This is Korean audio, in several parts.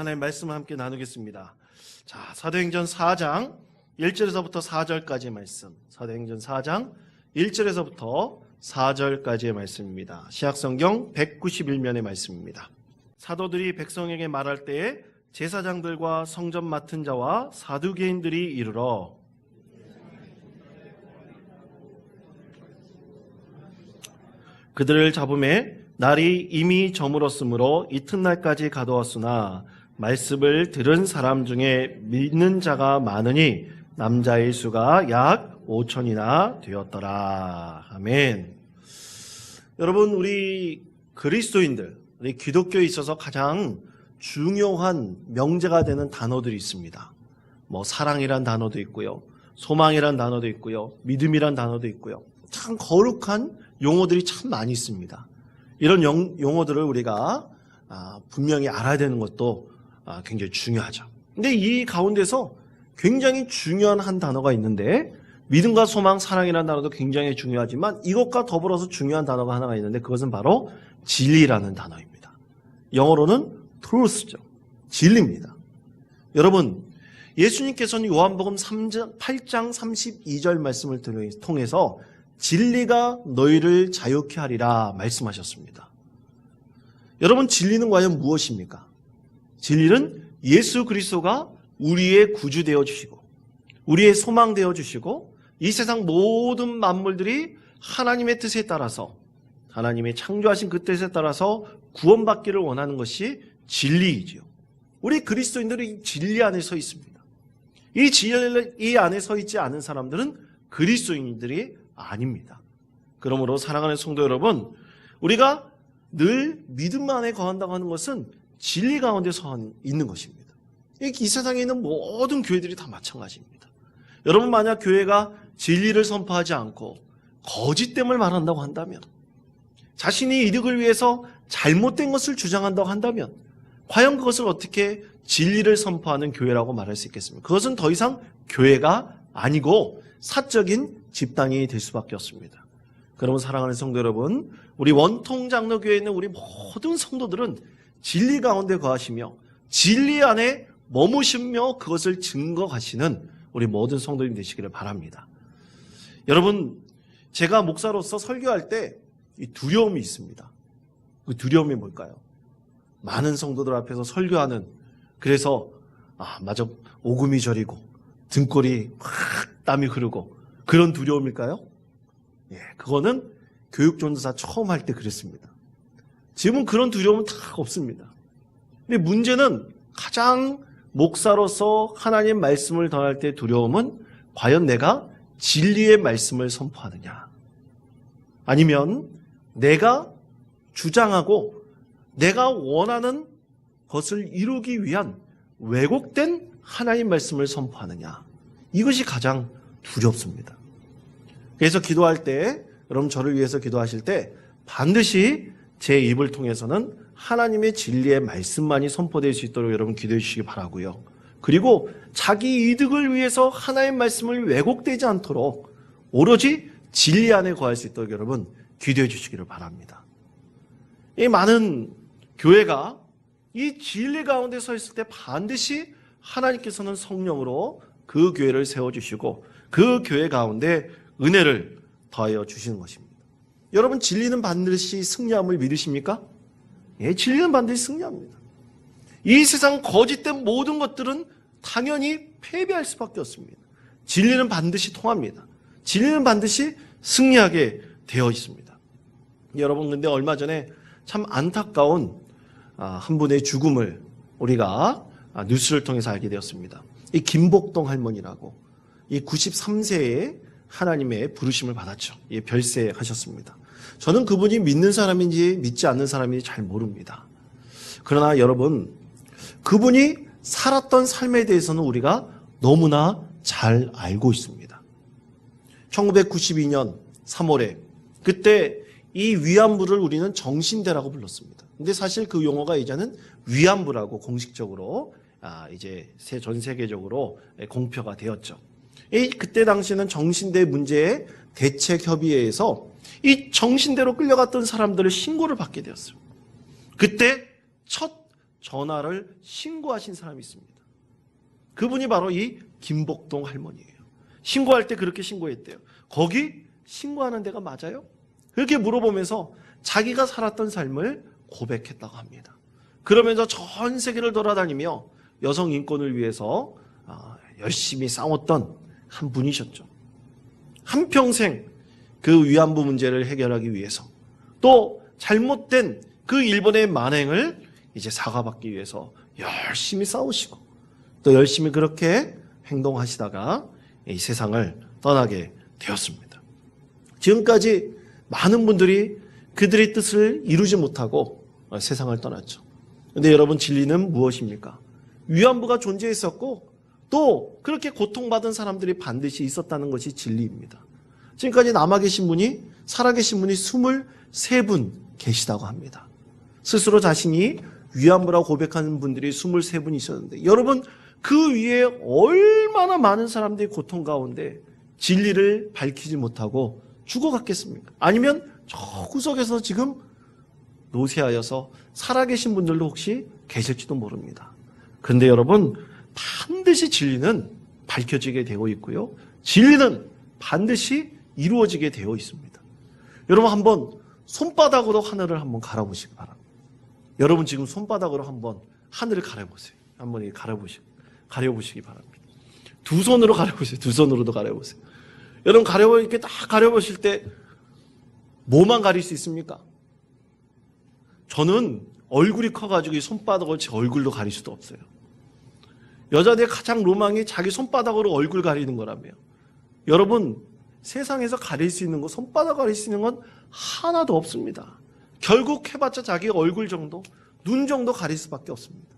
하나님 말씀을 함께 나누겠습니다. 자, 사도행전 4장 1절에서부터 4절까지의 말씀. 사도행전 4장 1절에서부터 4절까지의 말씀입니다. 시약성경 191면의 말씀입니다. 사도들이 백성에게 말할 때에 제사장들과 성전 맡은 자와 사두개인들이 이르러 그들을 잡음에 날이 이미 저물었으므로 이튿날까지 가두었으나 말씀을 들은 사람 중에 믿는 자가 많으니 남자의 수가 약 5천이나 되었더라. 아멘. 여러분 우리 그리스도인들, 우리 기독교에 있어서 가장 중요한 명제가 되는 단어들이 있습니다. 뭐 사랑이란 단어도 있고요. 소망이란 단어도 있고요. 믿음이란 단어도 있고요. 참 거룩한 용어들이 참 많이 있습니다. 이런 용, 용어들을 우리가 아, 분명히 알아야 되는 것도 아, 굉장히 중요하죠. 근데 이 가운데서 굉장히 중요한 한 단어가 있는데 믿음과 소망, 사랑이라는 단어도 굉장히 중요하지만 이것과 더불어서 중요한 단어가 하나가 있는데 그것은 바로 진리라는 단어입니다. 영어로는 truth죠. 진리입니다. 여러분, 예수님께서는 요한복음 3장, 8장 32절 말씀을 통해서 진리가 너희를 자유케 하리라 말씀하셨습니다. 여러분, 진리는 과연 무엇입니까? 진리는 예수 그리스도가 우리의 구주 되어 주시고 우리의 소망 되어 주시고 이 세상 모든 만물들이 하나님의 뜻에 따라서 하나님의 창조하신 그 뜻에 따라서 구원받기를 원하는 것이 진리이지요. 우리 그리스도인들이 진리 안에 서 있습니다. 이 진리 안에 서 있지 않은 사람들은 그리스도인들이 아닙니다. 그러므로 사랑하는 성도 여러분, 우리가 늘 믿음 안에 거한다고 하는 것은 진리 가운데 서 있는 것입니다. 이 세상에 있는 모든 교회들이 다 마찬가지입니다. 여러분 만약 교회가 진리를 선포하지 않고 거짓됨을 말한다고 한다면 자신이 이득을 위해서 잘못된 것을 주장한다고 한다면 과연 그것을 어떻게 진리를 선포하는 교회라고 말할 수 있겠습니까? 그것은 더 이상 교회가 아니고 사적인 집단이 될 수밖에 없습니다. 그러면 사랑하는 성도 여러분, 우리 원통 장로교회에 있는 우리 모든 성도들은 진리 가운데 거하시며 진리 안에 머무시며 그것을 증거하시는 우리 모든 성도님 되시기를 바랍니다. 여러분, 제가 목사로서 설교할 때 두려움이 있습니다. 그 두려움이 뭘까요? 많은 성도들 앞에서 설교하는 그래서 아, 마저 오금이 저리고 등골이 확 땀이 흐르고 그런 두려움일까요? 예, 그거는 교육전도사 처음 할 때 그랬습니다. 지금은 그런 두려움은 다 없습니다. 근데 문제는 가장 목사로서 하나님 말씀을 전할 때 두려움은 과연 내가 진리의 말씀을 선포하느냐? 아니면 내가 주장하고 내가 원하는 것을 이루기 위한 왜곡된 하나님 말씀을 선포하느냐? 이것이 가장 두렵습니다. 그래서 기도할 때, 여러분 저를 위해서 기도하실 때 반드시 제 입을 통해서는 하나님의 진리의 말씀만이 선포될 수 있도록 여러분 기도해 주시기 바라고요. 그리고 자기 이득을 위해서 하나님 말씀을 왜곡되지 않도록 오로지 진리 안에 거할 수 있도록 여러분 기도해 주시기를 바랍니다. 이 많은 교회가 이 진리 가운데 서 있을 때 반드시 하나님께서는 성령으로 그 교회를 세워주시고 그 교회 가운데 은혜를 더하여 주시는 것입니다. 여러분 진리는 반드시 승리함을 믿으십니까? 예, 진리는 반드시 승리합니다. 이 세상 거짓된 모든 것들은 당연히 패배할 수밖에 없습니다. 진리는 반드시 통합니다. 진리는 반드시 승리하게 되어 있습니다. 여러분 근데 얼마 전에 참 안타까운 아, 한 분의 죽음을 우리가 아, 뉴스를 통해서 알게 되었습니다. 이 김복동 할머니라고 이 93세에 하나님의 부르심을 받았죠. 예, 별세하셨습니다. 저는 그분이 믿는 사람인지 믿지 않는 사람인지 잘 모릅니다. 그러나 여러분, 그분이 살았던 삶에 대해서는 우리가 너무나 잘 알고 있습니다. 1992년 3월에 그때 이 위안부를 우리는 정신대라고 불렀습니다. 근데 사실 그 용어가 이제는 위안부라고 공식적으로 아, 이제 전 세계적으로 공표가 되었죠. 이 그때 당시에는 정신대 문제의 대책 협의회에서 이 정신대로 끌려갔던 사람들을 신고를 받게 되었어요. 그때 첫 전화를 신고하신 사람이 있습니다. 그분이 바로 이 김복동 할머니예요. 신고할 때 그렇게 신고했대요. 거기 신고하는 데가 맞아요? 그렇게 물어보면서 자기가 살았던 삶을 고백했다고 합니다. 그러면서 전 세계를 돌아다니며 여성 인권을 위해서 아, 열심히 싸웠던 한 분이셨죠. 한평생 그 위안부 문제를 해결하기 위해서 또 잘못된 그 일본의 만행을 이제 사과받기 위해서 열심히 싸우시고 또 열심히 그렇게 행동하시다가 이 세상을 떠나게 되었습니다. 지금까지 많은 분들이 그들의 뜻을 이루지 못하고 세상을 떠났죠. 근데 여러분 진리는 무엇입니까? 위안부가 존재했었고 또 그렇게 고통받은 사람들이 반드시 있었다는 것이 진리입니다. 지금까지 남아 계신 분이 살아 계신 분이 23분 계시다고 합니다. 스스로 자신이 위안부라고 고백하는 분들이 23분 있었는데 여러분 그 위에 얼마나 많은 사람들이 고통 가운데 진리를 밝히지 못하고 죽어갔겠습니까? 아니면 저 구석에서 지금 노쇠하여서 살아계신 분들도 혹시 계실지도 모릅니다. 근데 여러분 반드시 진리는 밝혀지게 되어 있고요. 진리는 반드시 이루어지게 되어 있습니다. 여러분 한번 손바닥으로 하늘을 한번 갈아보시기 바랍니다. 여러분 지금 손바닥으로 한번 하늘을 가려보세요. 한번 이 가려보시고 가려보시기 바랍니다. 두 손으로 가려보세요. 두 손으로도 가려보세요. 여러분 가려 이렇게 딱 가려보실 때 뭐만 가릴 수 있습니까? 저는 얼굴이 커가지고 이 손바닥을 제 얼굴로 가릴 수도 없어요. 여자들의 가장 로망이 자기 손바닥으로 얼굴 가리는 거라며. 여러분 세상에서 가릴 수 있는 거 손바닥 가릴 수 있는 건 하나도 없습니다. 결국 해봤자 자기 얼굴 정도, 눈 정도 가릴 수밖에 없습니다.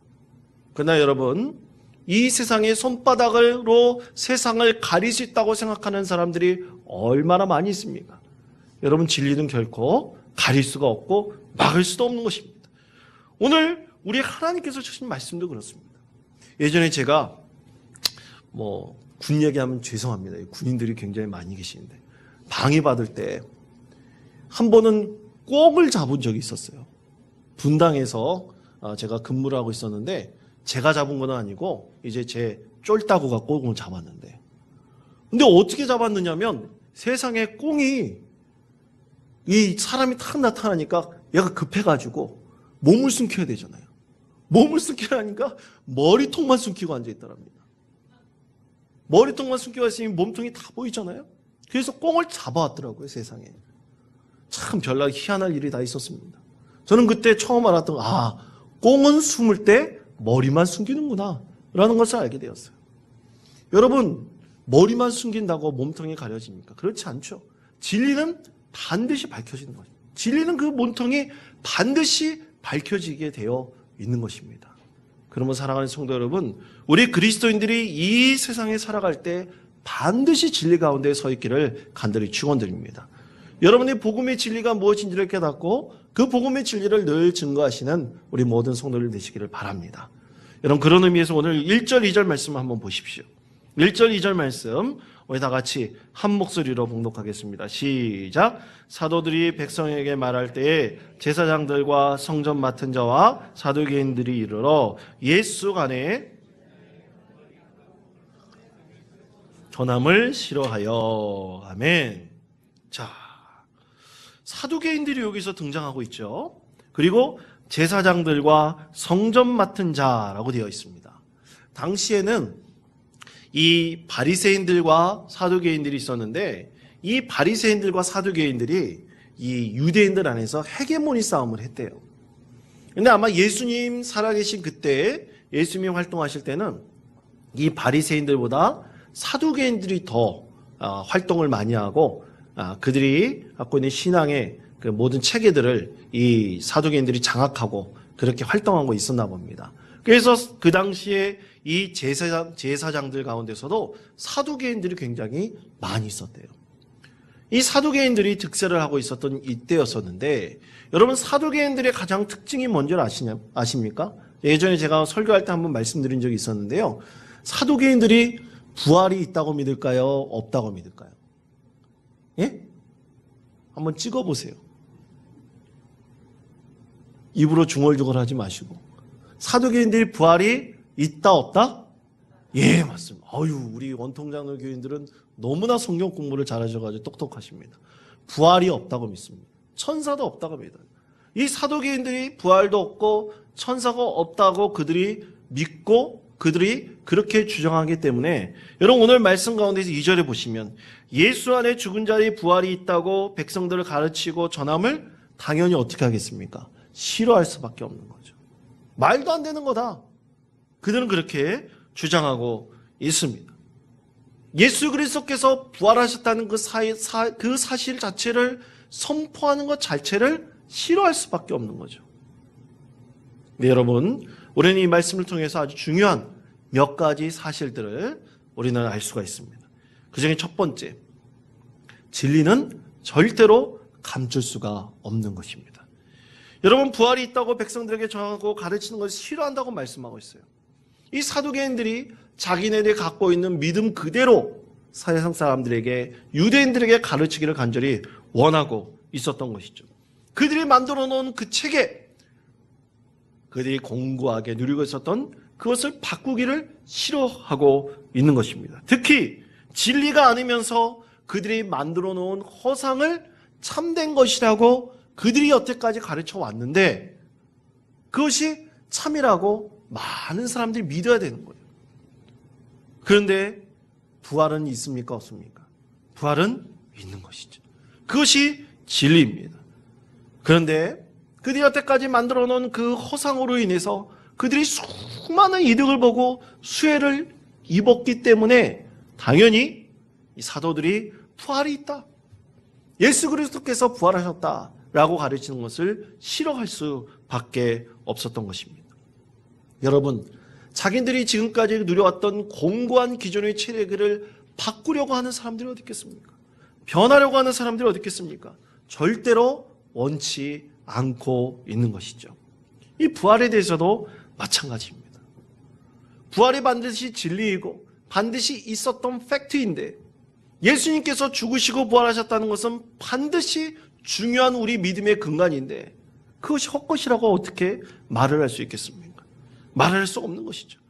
그러나 여러분, 이 세상에 손바닥으로 세상을 가릴 수 있다고 생각하는 사람들이 얼마나 많이 있습니까? 여러분, 진리는 결코 가릴 수가 없고 막을 수도 없는 것입니다. 오늘 우리 하나님께서 주신 말씀도 그렇습니다. 예전에 제가 뭐, 군 얘기하면 죄송합니다. 군인들이 굉장히 많이 계시는데, 방해받을 때, 한 번은 꽁을 잡은 적이 있었어요. 분당에서 아, 제가 근무를 하고 있었는데 제가 잡은 건 아니고 이제 제 쫄따구가 꽁을 잡았는데 근데 어떻게 잡았느냐면 세상에 꽁이 이 사람이 탁 나타나니까 얘가 급해가지고 몸을 숨겨야 되잖아요. 몸을 숨기라니까 머리통만 숨기고 앉아있더랍니다. 머리통만 있으니 몸통이 다 보이잖아요. 그래서 꽁을 잡아왔더라고요, 세상에. 참 별나 희한할 일이 다 있었습니다. 저는 그때 처음 알았던 아 꽁은 숨을 때 머리만 숨기는구나 라는 것을 알게 되었어요. 여러분 머리만 숨긴다고 몸통이 가려집니까? 그렇지 않죠. 진리는 반드시 밝혀지는 거죠. 진리는 그 몸통이 반드시 밝혀지게 되어 있는 것입니다. 그러면 사랑하는 성도 여러분, 우리 그리스도인들이 이 세상에 살아갈 때 반드시 진리 가운데 서 있기를 간절히 축원드립니다. 여러분이 복음의 진리가 무엇인지를 깨닫고 그 복음의 진리를 늘 증거하시는 우리 모든 성도들 되시기를 바랍니다. 여러분 그런 의미에서 오늘 1절 2절 말씀 한번 보십시오. 1절 2절 말씀 우리 다 같이 한 목소리로 봉독하겠습니다. 시작. 사도들이 백성에게 말할 때에 제사장들과 성전 맡은 자와 사두개인들이 이르러 예수 간에 전함을 싫어하여 아멘. 자, 사두개인들이 여기서 등장하고 있죠. 그리고 제사장들과 성전 맡은 자라고 되어 있습니다. 당시에는 이 바리새인들과 사두개인들이 있었는데 이 바리새인들과 사두개인들이 이 유대인들 안에서 헤게모니 싸움을 했대요. 근데 아마 예수님 살아계신 그때 예수님 활동하실 때는 이 바리새인들보다 사두개인들이 더 아, 활동을 많이 하고 아, 그들이 갖고 있는 신앙의 그 모든 체계들을 이 사두개인들이 장악하고 그렇게 활동하고 있었나 봅니다. 그래서 그 당시에 이 제사장, 제사장들 가운데서도 사두개인들이 굉장히 많이 있었대요. 이 사두개인들이 득세를 하고 있었던 이때였었는데 여러분 사두개인들의 가장 특징이 뭔지 아시냐, 아십니까? 예전에 제가 설교할 때 한번 말씀드린 적이 있었는데요. 사두개인들이 부활이 있다고 믿을까요? 없다고 믿을까요? 예? 한번 찍어보세요. 입으로 중얼중얼 하지 마시고. 사도교인들이 부활이 있다 없다? 예, 맞습니다. 아유, 우리 원통장로 교인들은 너무나 성경 공부를 잘하셔가지고 똑똑하십니다. 부활이 없다고 믿습니다. 천사도 없다고 믿어요. 이 사도교인들이 부활도 없고 천사가 없다고 그들이 믿고 그들이 그렇게 주장하기 때문에 여러분 오늘 말씀 가운데서 2절에 보시면 예수 안에 죽은 자의 부활이 있다고 백성들을 가르치고 전함을 당연히 어떻게 하겠습니까? 싫어할 수밖에 없는 거죠. 말도 안 되는 거다. 그들은 그렇게 주장하고 있습니다. 예수 그리스도께서 부활하셨다는 그, 사, 사, 그 사실 자체를 선포하는 것 자체를 싫어할 수밖에 없는 거죠. 네, 여러분, 우리는 이 말씀을 통해서 아주 중요한 몇 가지 사실들을 우리는 알 수가 있습니다. 그 중에 첫 번째, 진리는 절대로 감출 수가 없는 것입니다. 여러분, 부활이 있다고 백성들에게 정하고 가르치는 것을 싫어한다고 말씀하고 있어요. 이 사두개인들이 자기네들이 갖고 있는 믿음 그대로 사회상 사람들에게 유대인들에게 가르치기를 간절히 원하고 있었던 것이죠. 그들이 만들어 놓은 그 책에 그들이 공고하게 누리고 있었던 그것을 바꾸기를 싫어하고 있는 것입니다. 특히 진리가 아니면서 그들이 만들어 놓은 허상을 참된 것이라고 그들이 여태까지 가르쳐 왔는데 그것이 참이라고 많은 사람들이 믿어야 되는 거예요. 그런데 부활은 있습니까? 없습니까? 부활은 있는 것이죠. 그것이 진리입니다. 그런데 그들이 여태까지 만들어 놓은 그 허상으로 인해서 그들이 수많은 이득을 보고 수혜를 입었기 때문에 당연히 이 사도들이 부활이 있다. 예수 그리스도께서 부활하셨다라고 가르치는 것을 싫어할 수밖에 없었던 것입니다. 여러분, 자기들이 지금까지 누려왔던 공고한 기존의 체계를 바꾸려고 하는 사람들이 어디 있겠습니까? 변하려고 하는 사람들이 어디 있겠습니까? 절대로 원치 않고 있는 것이죠. 이 부활에 대해서도 마찬가지입니다. 부활이 반드시 진리이고 반드시 있었던 팩트인데 예수님께서 죽으시고 부활하셨다는 것은 반드시 중요한 우리 믿음의 근간인데 그것이 헛것이라고 어떻게 말을 할 수 있겠습니까? 말을 할수 없는 것이죠.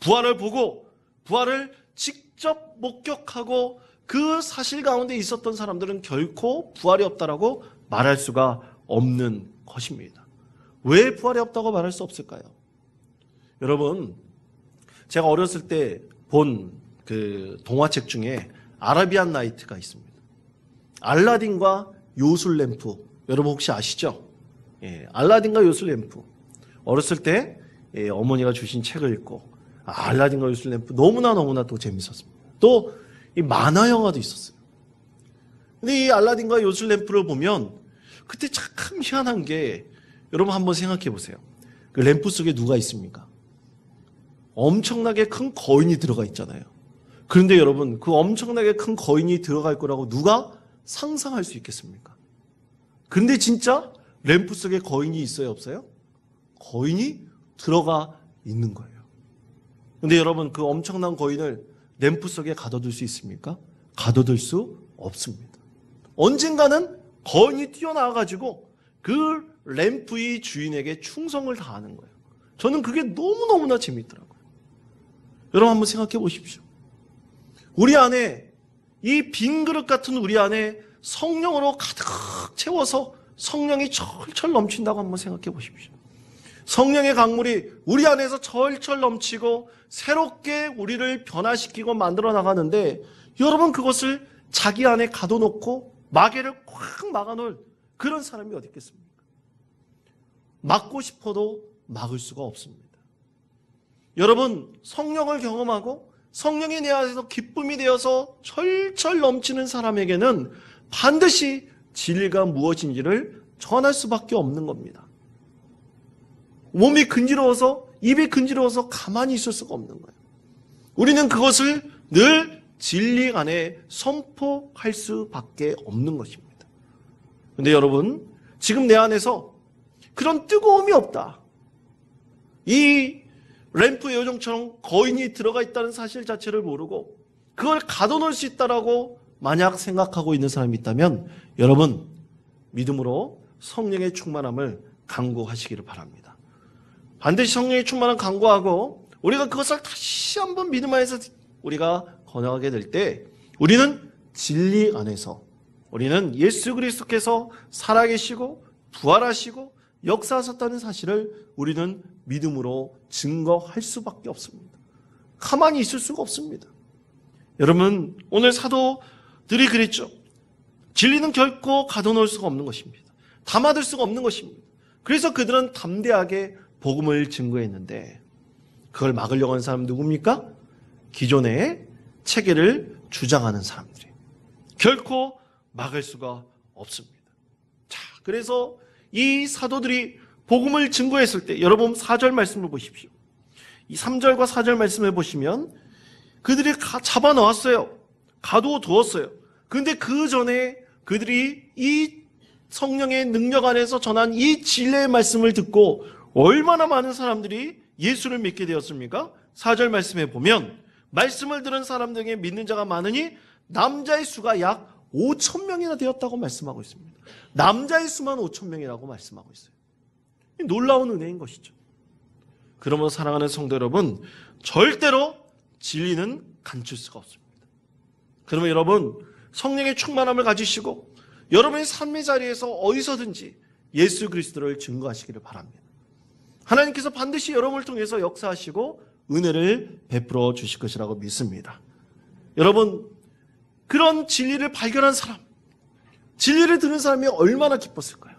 부활을 보고 부활을 직접 목격하고 그 사실 가운데 있었던 사람들은 결코 부활이 없다라고 말할 수가 없는 것입니다. 왜 부활이 없다고 말할 수 없을까요? 여러분, 제가 어렸을 때 본 그 동화책 중에 아라비안 나이트가 있습니다. 알라딘과 요술 램프. 여러분 혹시 아시죠? 예, 알라딘과 요술 램프. 어렸을 때 예, 어머니가 주신 책을 읽고 아, 알라딘과 요술램프 너무나 너무나 또 재밌었습니다. 또 이 만화 영화도 있었어요. 근데 이 알라딘과 요술램프를 보면 그때 참 희한한 게 여러분 한번 생각해 보세요. 그 램프 속에 누가 있습니까? 엄청나게 큰 거인이 들어가 있잖아요. 그런데 여러분 그 엄청나게 큰 거인이 들어갈 거라고 누가 상상할 수 있겠습니까? 근데 진짜 램프 속에 거인이 있어요, 없어요? 거인이 들어가 있는 거예요. 근데 여러분 그 엄청난 거인을 램프 속에 가둬둘 수 있습니까? 가둬둘 수 없습니다. 언젠가는 거인이 튀어나와가지고 그 램프의 주인에게 충성을 다하는 거예요. 저는 그게 너무너무나 재밌더라고요. 여러분 한번 생각해 보십시오. 우리 안에 이 빈 그릇 같은 우리 안에 성령으로 가득 채워서 성령이 철철 넘친다고 한번 생각해 보십시오. 성령의 강물이 우리 안에서 철철 넘치고 새롭게 우리를 변화시키고 만들어 나가는데 여러분 그것을 자기 안에 가둬놓고 마개를 꽉 막아놓을 그런 사람이 어디 있겠습니까? 막고 싶어도 막을 수가 없습니다. 여러분 성령을 경험하고 성령이 내 안에서 기쁨이 되어서 철철 넘치는 사람에게는 반드시 진리가 무엇인지를 전할 수밖에 없는 겁니다. 몸이 근지러워서 입이 근지러워서 가만히 있을 수가 없는 거예요. 우리는 그것을 늘 진리 안에 선포할 수밖에 없는 것입니다. 근데 여러분, 지금 내 안에서 그런 뜨거움이 없다. 이 램프 요정처럼 거인이 들어가 있다는 사실 자체를 모르고 그걸 가둬놓을 수 있다라고 만약 생각하고 있는 사람이 있다면 여러분 믿음으로 성령의 충만함을 강구하시기를 바랍니다. 반드시 성령의 충만한 강구하고 우리가 그것을 다시 한번 믿음 안에서 우리가 건너가게 될 때 우리는 진리 안에서 우리는 예수 그리스도께서 살아계시고 부활하시고 역사하셨다는 사실을 우리는 믿음으로 증거할 수밖에 없습니다. 가만히 있을 수가 없습니다. 여러분 오늘 사도들이 그랬죠. 진리는 결코 가둬놓을 수가 없는 것입니다. 담아둘 수가 없는 것입니다. 그래서 그들은 담대하게 복음을 증거했는데 그걸 막으려고 하는 사람 누굽니까? 기존의 체계를 주장하는 사람들이 결코 막을 수가 없습니다. 자, 그래서 이 사도들이 복음을 증거했을 때 여러분 4절 말씀을 보십시오. 이 3절과 4절 말씀을 보시면 그들이 가- 잡아 넣었어요. 가두어 두었어요. 근데 그 전에 그들이 이 성령의 능력 안에서 전한 이 진리의 말씀을 듣고 얼마나 많은 사람들이 예수를 믿게 되었습니까? 4절 말씀에 보면 말씀을 들은 사람 중에 믿는 자가 많으니 남자의 수가 약 5천 명이나 되었다고 말씀하고 있습니다. 남자의 수만 5천 명이라고 말씀하고 있어요. 이 놀라운 은혜인 것이죠. 그러므로 사랑하는 성도 여러분, 절대로 진리는 감출 수가 없습니다. 그러면 여러분, 성령의 충만함을 가지시고 여러분의 삶의 자리에서 어디서든지 예수 그리스도를 증거하시기를 바랍니다. 하나님께서 반드시 여러분을 통해서 역사하시고 은혜를 베풀어 주실 것이라고 믿습니다. 여러분, 그런 진리를 발견한 사람, 진리를 들은 사람이 얼마나 기뻤을까요?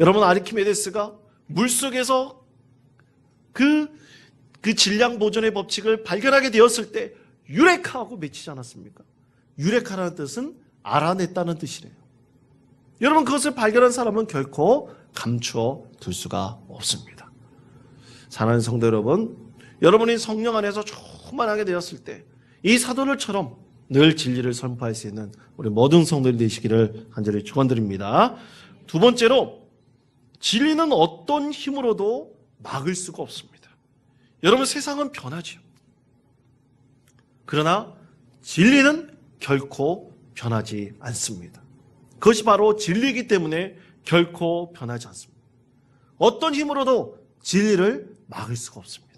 여러분, 아르키메데스가 물 속에서 그, 그 질량 보존의 법칙을 발견하게 되었을 때 유레카하고 맺히지 않았습니까? 유레카라는 뜻은 알아냈다는 뜻이래요. 여러분, 그것을 발견한 사람은 결코 감추어 둘 수가 없습니다. 사랑하는 성도 여러분, 여러분이 성령 안에서 충만하게 되었을 때 이 사도들처럼 늘 진리를 선포할 수 있는 우리 모든 성도들이 되시기를 간절히 축원드립니다. 두 번째로 진리는 어떤 힘으로도 막을 수가 없습니다. 여러분 세상은 변하지요. 그러나 진리는 결코 변하지 않습니다. 그것이 바로 진리이기 때문에 결코 변하지 않습니다. 어떤 힘으로도 진리를 막을 수가 없습니다.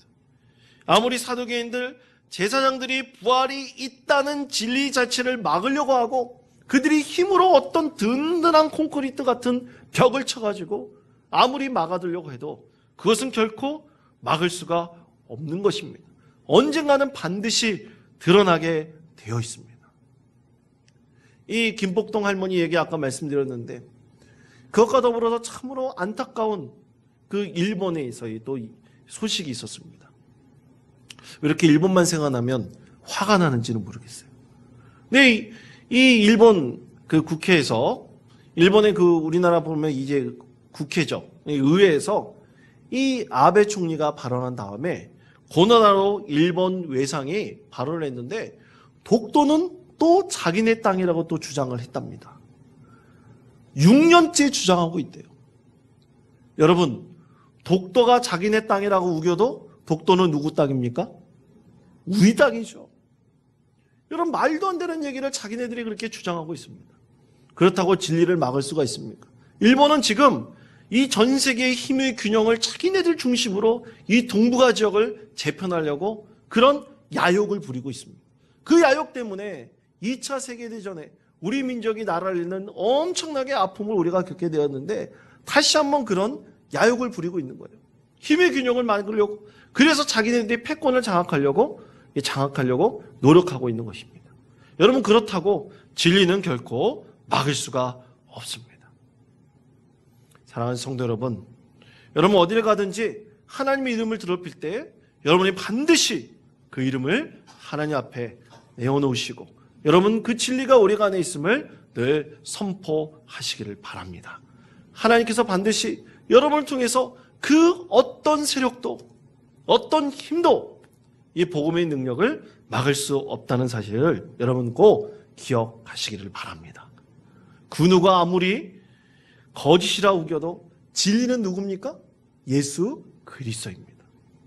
아무리 사도계인들, 제사장들이 부활이 있다는 진리 자체를 막으려고 하고 그들이 힘으로 어떤 든든한 콘크리트 같은 벽을 쳐가지고 아무리 막아두려고 해도 그것은 결코 막을 수가 없는 것입니다. 언젠가는 반드시 드러나게 되어 있습니다. 이 김복동 할머니 얘기 아까 말씀드렸는데 그것과 더불어서 참으로 안타까운 그 일본에서의 또 소식이 있었습니다. 왜 이렇게 일본만 생각나면 화가 나는지는 모르겠어요. 근데 이, 이 일본 그 국회에서 일본의 그 우리나라 보면 이제 국회죠. 이 의회에서 이 아베 총리가 발언한 다음에 고나라로 일본 외상이 발언을 했는데 독도는 또 자기네 땅이라고 또 주장을 했답니다. 6년째 주장하고 있대요. 여러분, 독도가 자기네 땅이라고 우겨도 독도는 누구 땅입니까? 우리 땅이죠. 여러분, 말도 안 되는 얘기를 자기네들이 그렇게 주장하고 있습니다. 그렇다고 진리를 막을 수가 있습니까? 일본은 지금 이 전 세계의 힘의 균형을 자기네들 중심으로 이 동북아 지역을 재편하려고 그런 야욕을 부리고 있습니다. 그 야욕 때문에 2차 세계대전에 우리 민족이 나라를 잃는 엄청나게 아픔을 우리가 겪게 되었는데 다시 한번 그런 야욕을 부리고 있는 거예요. 힘의 균형을 만들려고 그래서 자기네들이 패권을 장악하려고 장악하려고 노력하고 있는 것입니다. 여러분 그렇다고 진리는 결코 막을 수가 없습니다. 사랑하는 성도 여러분, 여러분 어디를 가든지 하나님의 이름을 더럽힐 때 여러분이 반드시 그 이름을 하나님 앞에 내어놓으시고 여러분 그 진리가 우리 안에 있음을 늘 선포하시기를 바랍니다. 하나님께서 반드시 여러분을 통해서 그 어떤 세력도 어떤 힘도 이 복음의 능력을 막을 수 없다는 사실을 여러분 꼭 기억하시기를 바랍니다. 그 누가 아무리 거짓이라 우겨도 진리는 누굽니까? 예수 그리스도입니다.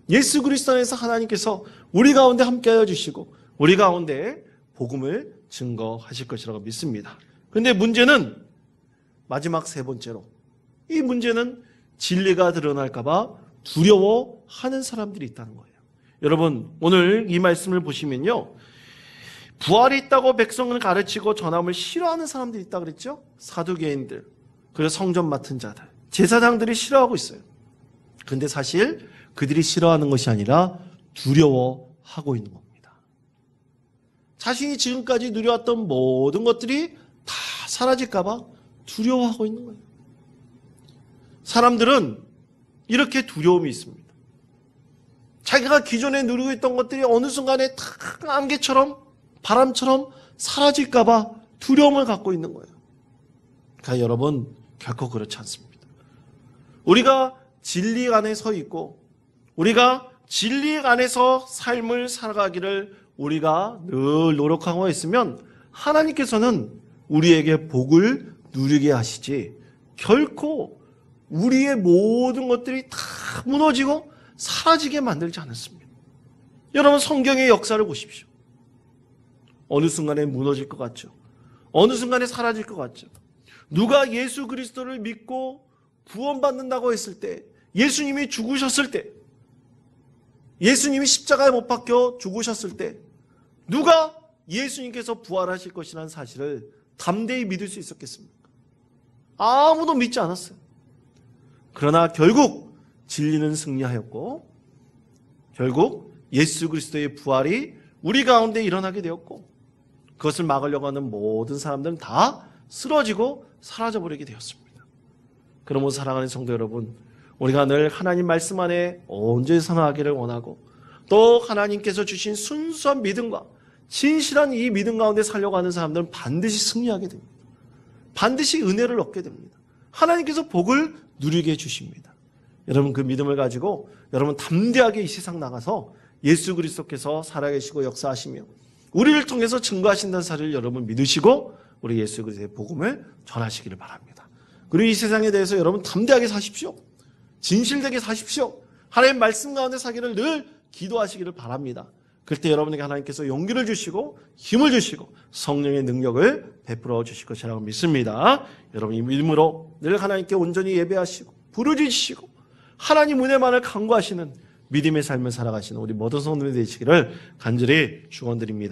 예수 그리스도 안에서 하나님께서 우리 가운데 함께하여 주시고 우리 가운데 복음을 증거하실 것이라고 믿습니다. 그런데 문제는 마지막 세 번째로 이 문제는 진리가 드러날까봐 두려워하는 사람들이 있다는 거예요. 여러분, 오늘 이 말씀을 보시면요. 부활이 있다고 백성을 가르치고 전함을 싫어하는 사람들이 있다 그랬죠? 사두개인들, 그리고 성전 맡은 자들, 제사장들이 싫어하고 있어요. 근데 사실 그들이 싫어하는 것이 아니라 두려워하고 있는 겁니다. 자신이 지금까지 누려왔던 모든 것들이 다 사라질까봐 두려워하고 있는 거예요. 사람들은 이렇게 두려움이 있습니다. 자기가 기존에 누리고 있던 것들이 어느 순간에 탁 안개처럼 바람처럼 사라질까봐 두려움을 갖고 있는 거예요. 그러니까 여러분 결코 그렇지 않습니다. 우리가 진리 안에 서 있고 우리가 진리 안에서 삶을 살아가기를 우리가 늘 노력하고 있으면 하나님께서는 우리에게 복을 누리게 하시지 결코 우리의 모든 것들이 다 무너지고 사라지게 만들지 않았습니다. 여러분 성경의 역사를 보십시오. 어느 순간에 무너질 것 같죠. 어느 순간에 사라질 것 같죠. 누가 예수 그리스도를 믿고 구원받는다고 했을 때 예수님이 죽으셨을 때 예수님이 십자가에 못 박혀 죽으셨을 때 누가 예수님께서 부활하실 것이라는 사실을 담대히 믿을 수 있었겠습니까? 아무도 믿지 않았어요. 그러나 결국 진리는 승리하였고 결국 예수 그리스도의 부활이 우리 가운데 일어나게 되었고 그것을 막으려고 하는 모든 사람들은 다 쓰러지고 사라져버리게 되었습니다. 그러므로 사랑하는 성도 여러분 우리가 늘 하나님 말씀 안에 온전히 선하기를 원하고 또 하나님께서 주신 순수한 믿음과 진실한 이 믿음 가운데 살려고 하는 사람들은 반드시 승리하게 됩니다. 반드시 은혜를 얻게 됩니다. 하나님께서 복을 누리게 해주십니다. 여러분 그 믿음을 가지고 여러분 담대하게 이 세상 나가서 예수 그리스도께서 살아계시고 역사하시며 우리를 통해서 증거하신다는 사실을 여러분 믿으시고 우리 예수 그리스도의 복음을 전하시기를 바랍니다. 그리고 이 세상에 대해서 여러분 담대하게 사십시오. 진실되게 사십시오. 하나님 말씀 가운데 사기를 늘 기도하시기를 바랍니다. 그때 여러분에게 하나님께서 용기를 주시고 힘을 주시고 성령의 능력을 베풀어 주실 것이라고 믿습니다. 여러분 이 믿음으로 늘 하나님께 온전히 예배하시고 부르짖으시고 하나님 은혜만을 간구하시는 믿음의 삶을 살아가시는 우리 모든 성도들이 되시기를 간절히 축원드립니다.